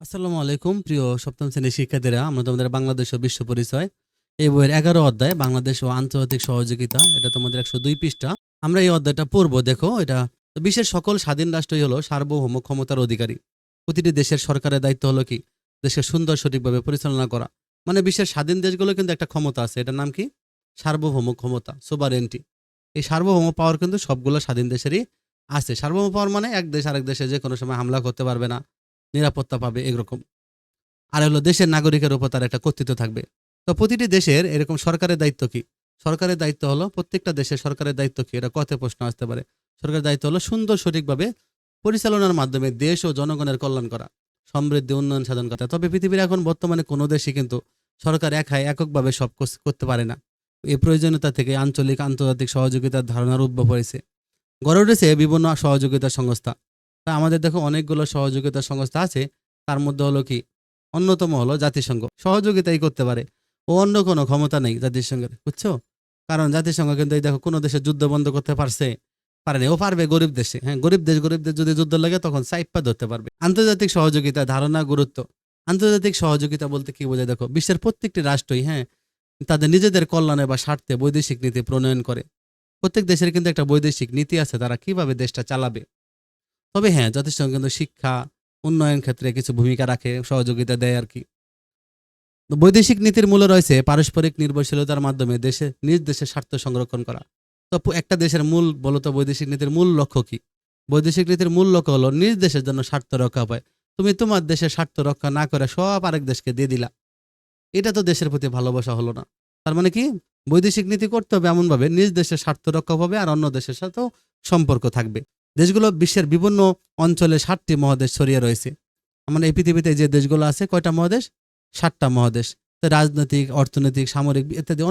আসসালামু আলাইকুম, প্রিয় সপ্তম শ্রেণির শিক্ষার্থীরা। আমরা তোমাদের বাংলাদেশ ও বিশ্ব পরিচয়। এই বইয়ের এগারো অধ্যায়, বাংলাদেশ ও আন্তর্জাতিক সহযোগিতা। এটা তোমাদের একশো দুই পৃষ্ঠা। আমরা এই অধ্যায়টা পড়ব, দেখো, এটা বিশ্বের সকল স্বাধীন রাষ্ট্রই হলো সার্বভৌম ক্ষমতার অধিকারী। প্রতিটি দেশের সরকারের দায়িত্ব হলো কি? দেশের সুন্দর সঠিকভাবে পরিচালনা করা। মানে বিশ্বের স্বাধীন দেশগুলো কিন্তু একটা ক্ষমতা আছে। এটার নাম কি? সার্বভৌম ক্ষমতা সোবারেন্টি এই সার্বভৌম পাওয়ার কিন্তু সবগুলো স্বাধীন দেশেরই আছে। সার্বভৌম পাওয়ার মানে এক দেশ আরেক দেশে যে কোনো সময় হামলা করতে পারবে না। নিরাপত্তা পাবে এরকম। আর হলো দেশের নাগরিকের উপর তার একটা কর্তৃত্ব থাকবে। তো প্রতিটি দেশের এরকম সরকারের দায়িত্ব কি? সরকারের দায়িত্ব হলো প্রত্যেকটা দেশের সরকারের দায়িত্ব কি? এটা কত প্রশ্ন আসতে পারে। সরকারের দায়িত্ব হলো সুন্দর সঠিকভাবে পরিচালনার মাধ্যমে দেশ ও জনগণের কল্যাণ করা, সমৃদ্ধি, উন্নয়ন সাধন করা। তবে পৃথিবীর এখন বর্তমানে কোনো দেশই কিন্তু সরকার একাই এককভাবে সব করতে পারে না। এই প্রয়োজনীয়তা থেকে আঞ্চলিক, আন্তর্জাতিক সহযোগিতার ধারণার উদ্ভব হয়েছে। গড়ে উঠেছে বিভিন্ন সহযোগিতা সংস্থা। তা আমাদের দেখো অনেকগুলো সহযোগিতা সংস্থা আছে। তার মধ্যে হলো কি? অন্যতম হলো জাতিসংঘ। সহযোগিতাই করতে পারে। ও অন্য কোনো ক্ষমতা নেই জাতিসংঘের, বুঝছ? কারণ জাতিসংঘ কিন্তু এই দেখো কোনো দেশে যুদ্ধ বন্ধ করতে পারছে পারেনি ও পারবে গরিব দেশে। হ্যাঁ গরিব দেশ গরিব দেশ যদি যুদ্ধ লাগে তখন সাইপা ধরতে পারবে। আন্তর্জাতিক সহযোগিতা ধারণা, গুরুত্ব। আন্তর্জাতিক সহযোগিতা বলতে কি বোঝায় দেখো? বিশ্বের প্রত্যেকটি রাষ্ট্রই হ্যাঁ তাদের নিজেদের কল্যাণে বা স্বার্থে বৈদেশিক নীতি প্রণয়ন করে। প্রত্যেক দেশের কিন্তু একটা বৈদেশিক নীতি আছে, তারা কীভাবে দেশটা চালাবে? তবে হ্যাঁ জাতিসংঘ কিন্তু শিক্ষা, উন্নয়ন ক্ষেত্রে কিছু ভূমিকা রাখে, সহযোগিতা দেয় আর কি। বৈদেশিক নীতির মূলে রয়েছে পারস্পরিক নির্ভরশীলতার মাধ্যমে দেশে, নিজ দেশের স্বার্থ সংরক্ষণ করা। তো একটা দেশের মূল বলতো বৈদেশিক নীতির মূল লক্ষ্য কি? বৈদেশিক নীতির মূল লক্ষ্য হলো নিজ দেশের জন্য স্বার্থ রক্ষা পায় তুমি তোমার দেশের স্বার্থ রক্ষা না করে সব আরেক দেশকে দিয়ে দিলা। এটা তো দেশের প্রতি ভালোবাসা হলো না। তার মানে কি? বৈদেশিক নীতি করতে হবে এমনভাবে, নিজ দেশের স্বার্থ রক্ষা হবে আর অন্য দেশের সাথেও সম্পর্ক থাকবে। দেশগুলো বিশ্বের বিভিন্ন অঞ্চলে ষাটটি মহাদেশ ছড়িয়ে রয়েছে। আমার এই পৃথিবীতে যে দেশগুলো আছে, কয়টা মহাদেশ? ষাটটা মহাদেশ। রাজনৈতিক, অর্থনৈতিক, সামরিক ইত্যাদি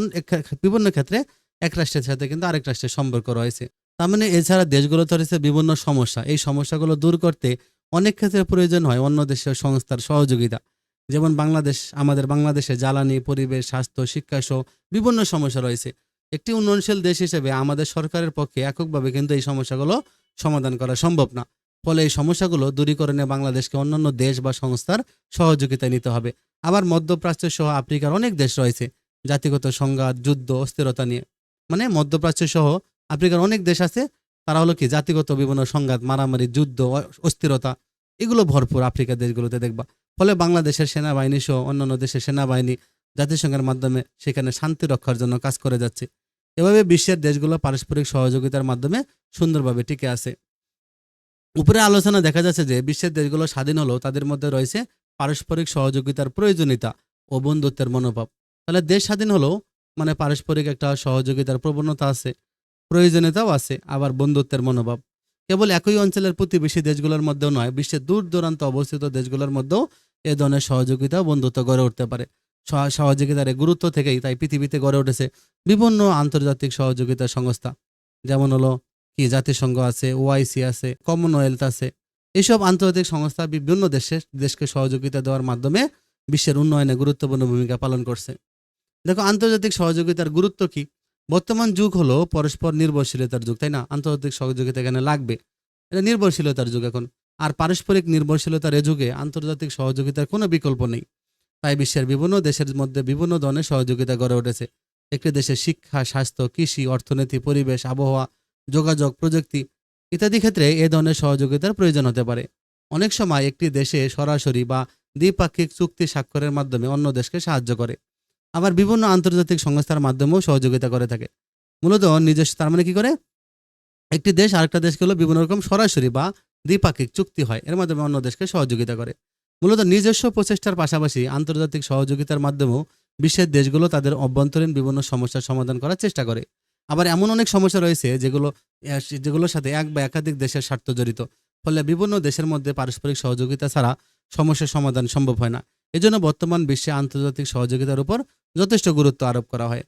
বিভিন্ন ক্ষেত্রে এক রাষ্ট্রের সাথে কিন্তু আরেক রাষ্ট্রের সম্পর্ক রয়েছে। তার মানে এছাড়া দেশগুলোতে রয়েছে বিভিন্ন সমস্যা। এই সমস্যাগুলো দূর করতে অনেক ক্ষেত্রে প্রয়োজন হয় অন্য দেশের সংস্থার সহযোগিতা। যেমন বাংলাদেশ, আমাদের বাংলাদেশে জ্বালানি, পরিবেশ, স্বাস্থ্য, শিক্ষা সহ বিভিন্ন সমস্যা রয়েছে। একটি উন্নয়নশীল দেশ হিসেবে আমাদের সরকারের পক্ষে এককভাবে কিন্তু এই সমস্যাগুলো সমাধান করা সম্ভব না। ফলে এই সমস্যাগুলো দূরীকরণে বাংলাদেশকে অন্যান্য দেশ বা সংস্থার সহযোগিতা নিতে হবে। আবার মধ্যপ্রাচ্য সহ আফ্রিকার অনেক দেশ রয়েছে জাতিগত সংঘাত, যুদ্ধ, অস্থিরতা নিয়ে। মানে মধ্যপ্রাচ্য সহ আফ্রিকার অনেক দেশ আছে, তারা হলো কি জাতিগত বিভিন্ন সংঘাত, মারামারি, যুদ্ধ অস্থিরতা, এগুলো ভরপুর আফ্রিকার দেশগুলোতে দেখবা। ফলে বাংলাদেশের সেনাবাহিনী সহ অন্যান্য দেশের সেনাবাহিনী জাতিসংঘের মাধ্যমে সেখানে শান্তি রক্ষার জন্য কাজ করে যাচ্ছে। এভাবে বিশ্বের দেশগুলো পারস্পরিক সহযোগিতার মাধ্যমে সুন্দরভাবে টিকে আছে। উপরে আলোচনা দেখা যাচ্ছে যে বিশ্বের দেশগুলো স্বাধীন হলেও তাদের মধ্যে রয়েছে পারস্পরিক সহযোগিতার প্রয়োজনীয়তা ও বন্ধুত্বের মনোভাব। তাহলে দেশ স্বাধীন হলেও মানে পারস্পরিক একটা সহযোগিতার প্রবণতা আছে, প্রয়োজনীয়তাও আছে, আবার বন্ধুত্বের মনোভাব। কেবল একই অঞ্চলের প্রতিবেশী দেশগুলোর মধ্যেও নয়, বিশ্বের দূর দূরান্ত অবস্থিত দেশগুলোর মধ্যেও এ ধরনের সহযোগিতা বন্ধুত্ব গড়ে উঠতে পারে। সহযোগিতার গুরুত্ব থেকেই তাই পৃথিবীতে গড়ে উঠেছে বিভিন্ন আন্তর্জাতিক সহযোগিতা সংস্থা। যেমন হলো কি জাতিসংঘ আছে ওআইসি আছে কমনওয়েলথ আছে। এইসব আন্তর্জাতিক সংস্থা বিভিন্ন দেশে দেশকে সহযোগিতা দেওয়ার মাধ্যমে বিশ্বের উন্নয়নে গুরুত্বপূর্ণ ভূমিকা পালন করছে। দেখো, আন্তর্জাতিক সহযোগিতার গুরুত্ব কি? বর্তমান যুগ হলো পরস্পর নির্ভরশীলতার যুগ, তাই না? আন্তর্জাতিক সহযোগিতা এখানে লাগবে। এটা নির্ভরশীলতার যুগ এখন। আর পারস্পরিক নির্ভরশীলতার এ যুগে আন্তর্জাতিক সহযোগিতার কোনো বিকল্প নেই। তাই বিশ্বের বিভিন্ন দেশের মধ্যে বিভিন্ন ধরনের সহযোগিতা গড়ে উঠেছে। একটি দেশের শিক্ষা, স্বাস্থ্য, কৃষি, অর্থনীতি, পরিবেশ, আবহাওয়া, যোগাযোগ, প্রযুক্তি ইত্যাদি ক্ষেত্রে এ ধরনের সহযোগিতার প্রয়োজন হতে পারে। অনেক সময় একটি দেশে সরাসরি বা দ্বিপাক্ষিক চুক্তি স্বাক্ষরের মাধ্যমে অন্য দেশকে সাহায্য করে। আবার বিভিন্ন আন্তর্জাতিক সংস্থার মাধ্যমেও সহযোগিতা করে থাকে। মূলত নিজস্ব, তার মানে কি করে? একটি দেশ আরেকটা দেশকে হলো বিভিন্ন রকম সরাসরি বা দ্বিপাক্ষিক চুক্তি হয়। এর মাধ্যমে অন্য দেশকে সহযোগিতা করে। মূলত নিজস্ব প্রচেষ্টার পাশাপাশি আন্তর্জাতিক সহযোগিতার মাধ্যমেও বিশ্বের দেশগুলো তাদের অভ্যন্তরীণ বিভিন্ন সমস্যার সমাধান করার চেষ্টা করে। আবার এমন অনেক সমস্যা রয়েছে যেগুলো, যেগুলোর সাথে এক বা একাধিক দেশের স্বার্থ জড়িত। ফলে বিভিন্ন দেশের মধ্যে পারস্পরিক সহযোগিতা ছাড়া সমস্যার সমাধান সম্ভব হয় না। এজন্য বর্তমান বিশ্বে আন্তর্জাতিক সহযোগিতার উপর যথেষ্ট গুরুত্ব আরোপ করা হয়।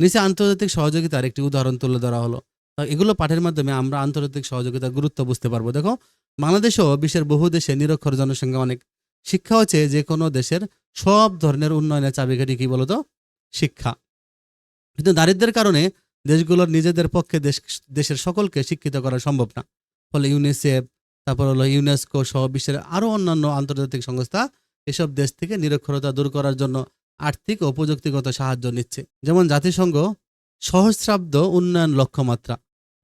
নিচে আন্তর্জাতিক সহযোগিতার একটি উদাহরণ তুলে ধরা হলো। এগুলো পাঠের মাধ্যমে আমরা আন্তর্জাতিক সহযোগিতার গুরুত্ব বুঝতে পারব। দেখো বাংলাদেশও বিশ্বের বহু দেশে নিরক্ষর জনসংখ্যা অনেক। শিক্ষা হচ্ছে যে কোনো দেশের সব ধরনের উন্নয়নের চাবিকাঠি কি বলতো? শিক্ষা। কিন্তু দারিদ্র্যের কারণে দেশগুলোর নিজেদের পক্ষে দেশ, দেশের সকলকে শিক্ষিত করা সম্ভব না। ফলে ইউনিসেফ তারপর হলো ইউনেস্কো সহ বিশ্বের আরও অন্যান্য আন্তর্জাতিক সংস্থা এসব দেশ থেকে নিরক্ষরতা দূর করার জন্য আর্থিক ও প্রযুক্তিগত সাহায্য নিচ্ছে। যেমন জাতিসংঘ, সহস্রাব্দ উন্নয়ন লক্ষ্যমাত্রা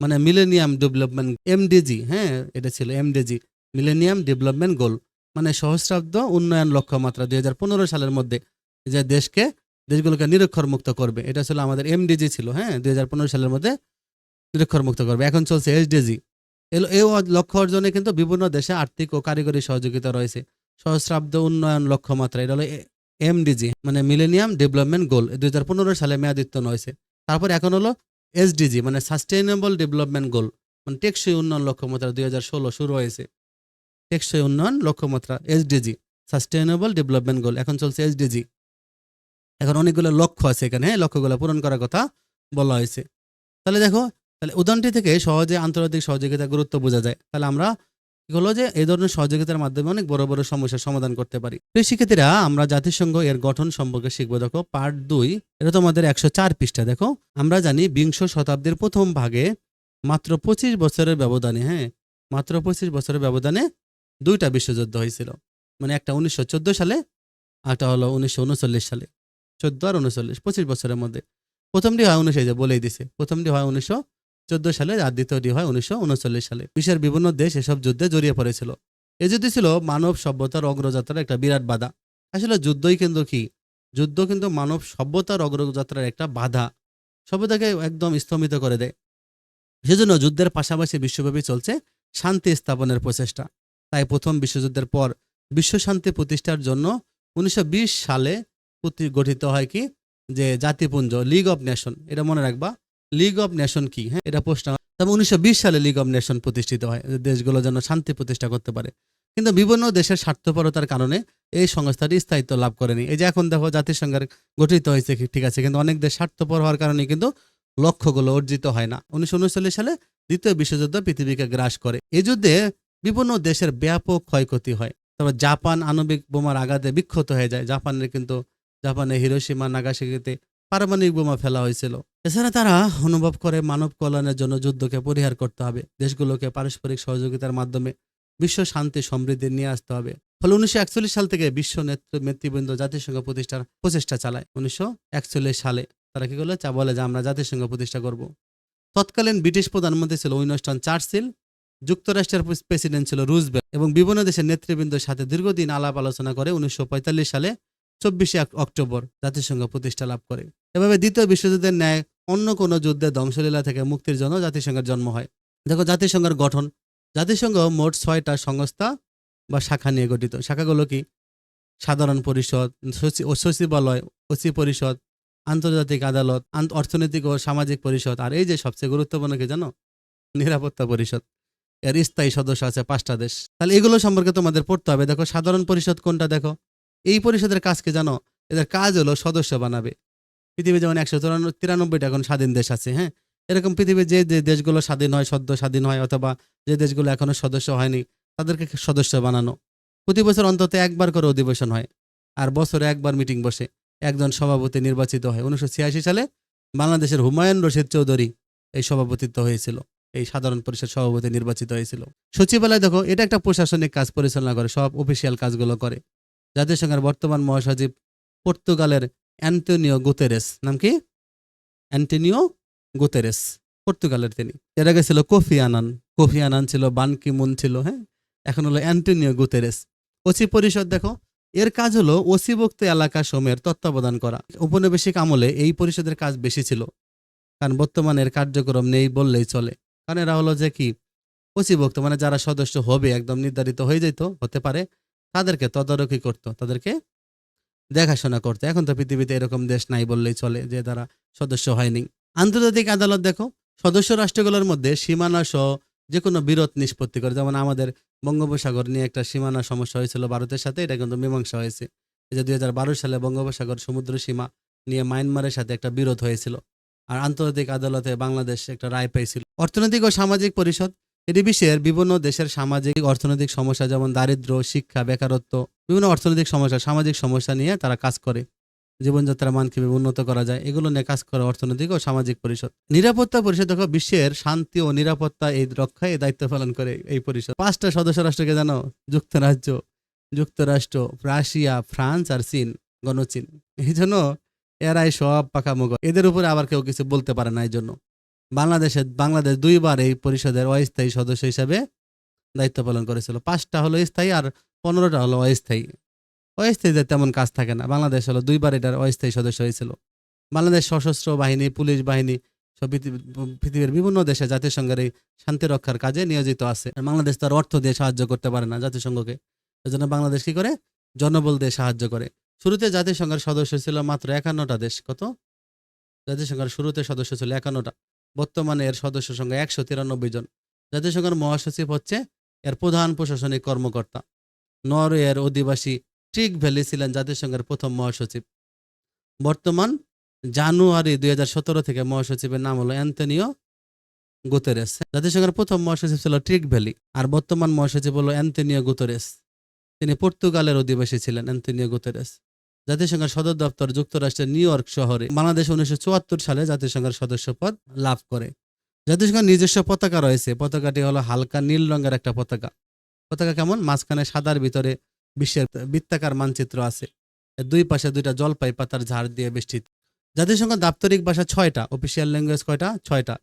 মানে মিলেনিয়াম ডেভেলপমেন্ট এমডিজি হ্যাঁ এটা ছিল এমডিজি মিলেনিয়াম ডেভেলপমেন্ট গোল মানে সহস্রাব্দ উন্নয়ন লক্ষ্যমাত্রা দুই হাজার পনেরো সালের মধ্যে যে দেশকে, দেশগুলোকে নিরক্ষর মুক্ত করবে। এটা ছিল আমাদের এমডিজি ছিল হ্যাঁ? দুই হাজার পনেরো সালের মধ্যে নিরক্ষর মুক্ত করবে। এখন চলছে এসডিজি এই লক্ষ্য অর্জনে কিন্তু বিভিন্ন দেশে আর্থিক ও কারিগরি সহযোগিতা রয়েছে। সহস্রাব্দ উন্নয়ন লক্ষ্যমাত্রা, এটা হলো এমডিজি মানে মিলেনিয়াম ডেভেলপমেন্ট গোল দুই হাজার পনেরো সালে মেয়াদিত্বন হয়েছে তারপর এখন হলো এসডিজি মানে সাস্টেইনেবল ডেভেলপমেন্ট গোল মানে টেকসই উন্নয়ন লক্ষ্যমাত্রা দুই হাজার ষোলো শুরু হয়েছে। টেকসই উন্নয়ন, লক্ষ্যমাত্রা, এসডিজি, সাস্টেইনেবল ডেভেলপমেন্ট গোল। এখন চলছে এসডিজি। এখন অনেকগুলো লক্ষ্য আছে এখানে হ্যাঁ? লক্ষ্যগুলো পূরণ করার কথা বলা হয়েছে। তাহলে দেখো, তাহলে উদাহরণটি থেকে সহজে আন্তর্জাতিক সহযোগিতার গুরুত্ব বোঝা যায়। তাহলে আমরা হলো যে, এই ধরনের সহযোগিতার মাধ্যমে অনেক বড় বড় সমস্যার সমাধান করতে পারি। শিক্ষার্থীরা, আমরা জাতিসংঘ এর গঠন সম্পর্কে শিখব। দেখো পার্ট দুই, এটা তোমাদের একশো চার পৃষ্ঠা, দেখো। আমরা জানি বিংশ শতাব্দীর প্রথম ভাগে মাত্র পঁচিশ বছরের ব্যবধানে হ্যাঁ? মাত্র পঁচিশ বছরের ব্যবধানে দুইটা বিশ্বযুদ্ধ হয়েছিল। মানে একটা উনিশশো চোদ্দ সালে, আর একটা হলো উনিশশো উনচল্লিশ সালে। চোদ্দ আর উনচল্লিশ, পঁচিশ বছরের মধ্যে। প্রথমটি হয় উনিশে বলেই দিছে। প্রথমটি হয় উনিশশো চোদ্দ সালে, আর দ্বিতীয়টি হয় উনিশশো উনচল্লিশ সালে। বিশ্বের বিভিন্ন দেশ এসব যুদ্ধে জড়িয়ে পড়েছিল। এই যুদ্ধ ছিল মানব সভ্যতার অগ্রযাত্রার একটা বিরাট বাধা। আসলে যুদ্ধই কিন্তু কি? যুদ্ধ কিন্তু মানব সভ্যতার অগ্রযাত্রার একটা বাধা। সভ্যতাকে একদম স্তম্ভিত করে দেয়। সেজন্য যুদ্ধের পাশাপাশি বিশ্বব্যাপী চলছে শান্তি স্থাপনের প্রচেষ্টা। তাই প্রথম বিশ্বযুদ্ধের পর বিশ্ব শান্তি প্রতিষ্ঠার জন্য উনিশশো বিশ সালে প্রতি- গঠিত হয় কি? যে জাতিপুঞ্জ লিগ অফ নেশন এটা মনে রাখবা। লিগ অফ নেশন কি? হ্যাঁ এটা প্রশ্ন। তবে উনিশশো বিশ সালে লিগ অফ নেশন প্রতিষ্ঠিত হয় দেশগুলো যেন শান্তি প্রতিষ্ঠা করতে পারে। কিন্তু বিভিন্ন দেশের স্বার্থপরতার কারণে এই সংস্থাটি স্থায়িত্ব লাভ করেনি। এই যে এখন দেখো জাতিসংঘের গঠিত হয়েছে ঠিক আছে, কিন্তু অনেক দেশ স্বার্থপর হওয়ার কারণে কিন্তু লক্ষ্যগুলো অর্জিত হয় না। উনিশশো উনচল্লিশ সালে দ্বিতীয় বিশ্বযুদ্ধ পৃথিবীকে গ্রাস করে। এই যুদ্ধে বিভিন্ন দেশের ব্যাপক ক্ষয়ক্ষতি হয়। তবে জাপান আণবিক বোমার আঘাতে বিক্ষত হয়ে যায়। জাপানের কিন্তু জাপানে হিরোসীমা নাগাসাকিতে পারমাণবিক বোমা ফেলা হয়েছিল। এছাড়া তারা অনুভব করে মানব কল্যাণের জন্য যুদ্ধকে পরিহার করতে হবে। দেশগুলোকে পারস্পরিক সহযোগিতার মাধ্যমে বিশ্ব শান্তি, সমৃদ্ধি নিয়ে আসতে হবে। ফলে উনিশশো একচল্লিশ সাল থেকে বিশ্ব নেতৃ, নেতৃবৃন্দ জাতিসংঘ প্রতিষ্ঠার প্রচেষ্টা চালায়। উনিশশো একচল্লিশ সালে তারা কি করল? চা বলে যে আমরা জাতিসংঘ প্রতিষ্ঠা করব। তৎকালীন ব্রিটিশ প্রধানমন্ত্রী ছিল উইনস্টন চার্চিল। যুক্তরাষ্ট্রের প্রেসিডেন্ট ছিল রুজবেল এবং বিভিন্ন দেশের নেতৃবৃন্দের সাথে দীর্ঘদিন আলাপ আলোচনা করে উনিশশো পঁয়তাল্লিশ সালে চব্বিশে অক্টোবর জাতিসংঘ প্রতিষ্ঠা লাভ করে। এভাবে দ্বিতীয় বিশ্বযুদ্ধের ন্যায় অন্য কোনো যুদ্ধের ধ্বংসলীলা থেকে মুক্তির জন্য জাতিসংঘের জন্ম হয়। দেখো, জাতিসংঘের গঠন। জাতিসংঘ মোট ছয়টা সংস্থা বা শাখা নিয়ে গঠিত। শাখাগুলো কি? সাধারণ পরিষদ ও সচিবালয়, ওসি পরিষদ, আন্তর্জাতিক আদালত অর্থনৈতিক ও সামাজিক পরিষদ। আর এই যে সবচেয়ে গুরুত্বপূর্ণ কি জানো? নিরাপত্তা পরিষদ। এর স্থায়ী সদস্য আছে পাঁচটা দেশ। তাহলে এগুলো সম্পর্কে তোমাদের পড়তে হবে। দেখো, সাধারণ পরিষদ কোনটা দেখো? এই পরিষদের কাজকে জানো? এদের কাজ হলো সদস্য বানাবে। পৃথিবী যেমন একশো তিরানব্বইটা এখন স্বাধীন দেশ আছে হ্যাঁ? এরকম পৃথিবীর যে যে দেশগুলো স্বাধীন হয়, সদ্য স্বাধীন হয়, অথবা যে দেশগুলো এখনও সদস্য হয়নি, তাদেরকে সদস্য বানানো। প্রতি বছর অন্তত একবার করে অধিবেশন হয়, আর বছরে একবার মিটিং বসে। একজন সভাপতি নির্বাচিত হয়। উনিশশো ছিয়াশি সালে বাংলাদেশের হুমায়ুন রশিদ চৌধুরী এই সভাপতিত্ব হয়েছিল। এই সাধারণ পরিষদ সভাপতি নির্বাচিত হয়েছিল। সচিবালয় দেখো, এটা একটা প্রশাসনিক কাজ পরিচালনা করে, সব অফিসিয়াল কাজগুলো করে। জাতিসংঘের বর্তমান মহাসচিব পর্তুগালের অ্যান্টোনিও গুতেরেস, নাম কি? অ্যান্টোনিও গুতেরেস, পর্তুগালের তিনি। এর আগে ছিল কোফি আনান কোফি আনান ছিল, বান কি মুন ছিল হ্যাঁ? এখন হলো অ্যান্টোনিও গুতেরেস। ওসি পরিষদ দেখো, এর কাজ হলো ওসিভুক্ত এলাকা সমূহের তত্ত্বাবধান করা। উপনিবেশিক আমলে এই পরিষদের কাজ বেশি ছিল, কারণ বর্তমানে এর কার্যক্রম নেই বললেই চলে। কারণ এরা হলো যে কি ওসিভুক্ত মানে যারা সদস্য হবে, একদম নির্ধারিত হয়ে যেত, হতে পারে, তাদেরকে তদারকি করতো, তাদেরকে দেখাশোনা করতো। এখন তো পৃথিবীতে এরকম দেশ নাই বললেই চলে যে তারা সদস্য হয়নি। আন্তর্জাতিক আদালত দেখো, সদস্য রাষ্ট্রগুলোর মধ্যে সীমানা সহ যে কোনো বিরোধ নিষ্পত্তি করে, যেমন আমাদের বঙ্গোপসাগর নিয়ে একটা সীমানা সমস্যা হয়েছিল ভারতের সাথে, এটা কিন্তু মীমাংসা হয়েছে। যে দুই হাজার বারো সালে বঙ্গোপসাগর সমুদ্র সীমা নিয়ে মায়ানমারের সাথে একটা বিরোধ হয়েছিল। আর আন্তর্জাতিক আদালতে বাংলাদেশ একটা রায় পেয়েছিল। অর্থনৈতিক ও সামাজিক পরিষদ, এটি বিশ্বের বিভিন্ন দেশের সামাজিক, অর্থনৈতিক সমস্যা যেমন দারিদ্র্য শিক্ষা, বেকারত্ব, বিভিন্ন অর্থনৈতিক সমস্যা, সামাজিক সমস্যা নিয়ে তারা কাজ করে। জীবনযাত্রার মান কীভাবে উন্নত করা যায়, এগুলো নিয়ে কাজ করে অর্থনৈতিক ও সামাজিক পরিষদ। নিরাপত্তা পরিষদ দেখো, বিশ্বের শান্তি ও নিরাপত্তা এই রক্ষায় দায়িত্ব পালন করে এই পরিষদ। পাঁচটা সদস্য রাষ্ট্রকে জানো, যুক্তরাজ্য, যুক্তরাষ্ট্র, রাশিয়া, ফ্রান্স আর চীন, গণচীন। এই জন্য এরাই সব পাকামুখ এদের উপরে আবার কেউ কিছু বলতে পারে না এই জন্য বাংলাদেশে, বাংলাদেশ দুইবার এই পরিষদের অস্থায়ী সদস্য হিসাবে দায়িত্ব পালন করেছিল। পাঁচটা হলো স্থায়ী আর পনেরোটা হলো অস্থায়ী। অস্থায়ীদের তেমন কাজ থাকে না। বাংলাদেশ হলো দুইবার এটার অস্থায়ী সদস্য হয়েছিল। বাংলাদেশ সশস্ত্র বাহিনী, পুলিশ বাহিনী, সব পৃথিবী- পৃথিবীর বিভিন্ন দেশে জাতিসংঘের এই শান্তি রক্ষার কাজে নিয়োজিত আছে। বাংলাদেশ তার অর্থ দিয়ে সাহায্য করতে পারে না জাতিসংঘকে। এজন্য বাংলাদেশ কি করে? জনবল দিয়ে সাহায্য করে। শুরুতে জাতিসংঘের সদস্য ছিল মাত্র একান্নটা দেশ, কত? জাতিসংঘের শুরুতে সদস্য ছিল একান্নটা। বর্তমানে এর সদস্য সংখ্যা একশো তিরানব্বই জন। জাতিসংঘের মহাসচিব হচ্ছে এর প্রধান প্রশাসনিক কর্মকর্তা। নরওয়ের অধিবাসী ট্রিক ভ্যালি ছিলেন জাতিসংঘের প্রথম মহাসচিব। বর্তমান জানুয়ারি দুই হাজার সতেরো থেকে মহাসচিবের নাম হলো অ্যান্টনিও গুতেরেস। জাতিসংঘের প্রথম মহাসচিব ছিল ট্রিক ভ্যালি, আর বর্তমান মহাসচিব হলো অ্যান্টনিও গুতেরেস। তিনি পর্তুগালের অধিবাসী ছিলেন, অ্যান্টনিও গুতেরেস। জাতিসংঘের সদর দপ্তর যুক্তরাষ্ট্রের নিউ ইয়র্ক শহরে বাংলাদেশ উনিশশো চুয়াত্তর সালে জাতিসংঘের সদস্যপদ লাভ করে। জাতিসংঘের নিজস্ব পতাকা রয়েছে। পতাকাটি হলো হালকা নীল রঙের একটা পতাকা। পতাকা কেমন? মাঝখানে সাদার ভিতরে বিশ্বের বৃত্তাকার মানচিত্র আছে। দুই পাশে দুইটা জলপাই পাতার ঝাড় দিয়ে বেষ্টিত। জাতিসংঘ দাপ্তরিক ভাষা ছয়টা অফিসিয়াল ল্যাঙ্গুয়েজ কয়টা? ছয়টা।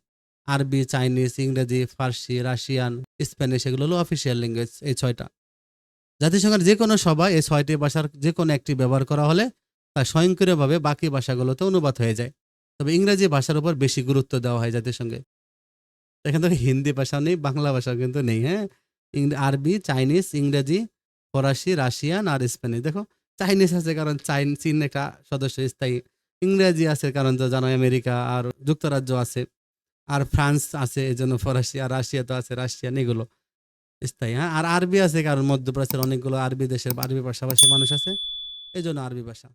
আরবি, চাইনিজ, ইংরেজি, ফার্সি, রাশিয়ান, স্প্যানিশ, এগুলো হলো অফিসিয়াল ল্যাঙ্গুয়েজ এই ছয়টা। জাতিসংঘের যে কোনো সভায় এই ছয়টি ভাষার যে কোনো একটি ব্যবহার করা হলে তা স্বয়ংক্রিয়ভাবে বাকি ভাষাগুলোতে অনুবাদ হয়ে যায়। তবে ইংরেজি ভাষার উপর বেশি গুরুত্ব দেওয়া হয় জাতিসংঘে। এখানে তো হিন্দি ভাষা নেই, বাংলা ভাষা কিন্তু নেই হ্যাঁ? আরবি, চাইনিজ, ইংরেজি, ফরাসি, রাশিয়ান আর স্প্যানিশ দেখো, চাইনিজ আছে কারণ চাইন, চীন একটা সদস্য স্থায়ী। ইংরেজি আছে কারণ তো জানো, আমেরিকা আর যুক্তরাজ্য আছে। আর ফ্রান্স আছে, এই জন্য ফরাসি আর রাশিয়া তো আছে, রাশিয়ান এগুলো। স্থায়ী হ্যাঁ? আর আরবি আছে কারণ মধ্যপ্রাচ্যের অনেকগুলো আরবি দেশের আরবি ভাষাভাষী মানুষ আছে। এই জন্য আরবি ভাষা।